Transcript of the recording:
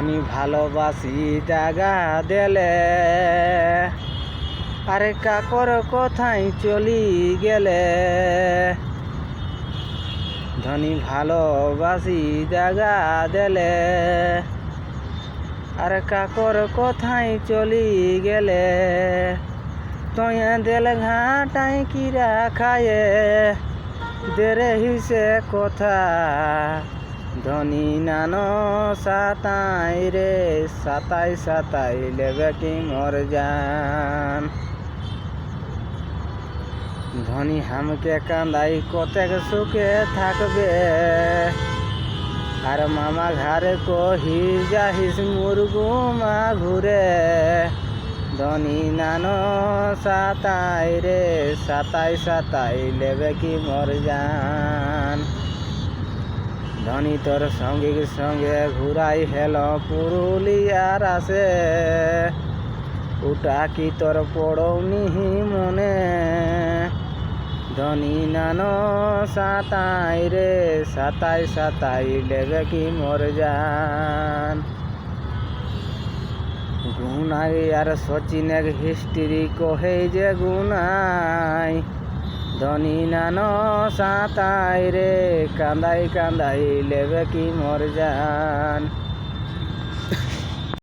ধনী ভালোবাসি দাগা দেলে। আরে কাকর, কোথায় চলি গেলে? ধনী ভালোবাসি দাগা দেলে। আরে কাকর, কোথায় চলি গেলে? তোয়া দেল ঘাটাই কিরা খায়ে? দেরে হিসে কথা। ধনী নানো সাতাই রে, সাতাই সাতাই লেবে কি মর যান ধনী হামকে কান্দাই, কতেক সুখে থাকবে। আর মামা ঘরে কহি যাহিস মুরগুমা ঘুরে। ধনী নানো সাতাই রে, সাতাই সাতাই লেবে কি মর যান ধনী তোর সঙ্গে সঙ্গে ঘুরাই হেল পুরুলিয়ার আসে ওটা কি তোর পড়ৌনি মনে? ধনী নানো সাতাই রে, সাতাই সাতাই লেবে কি মর যান গুনাই আর সচিনের হিস্ট্রি কহে যে গুনাই। ধনী নান সাঁতাই রে কান্দাই কান্দাই লেবে কি মর যান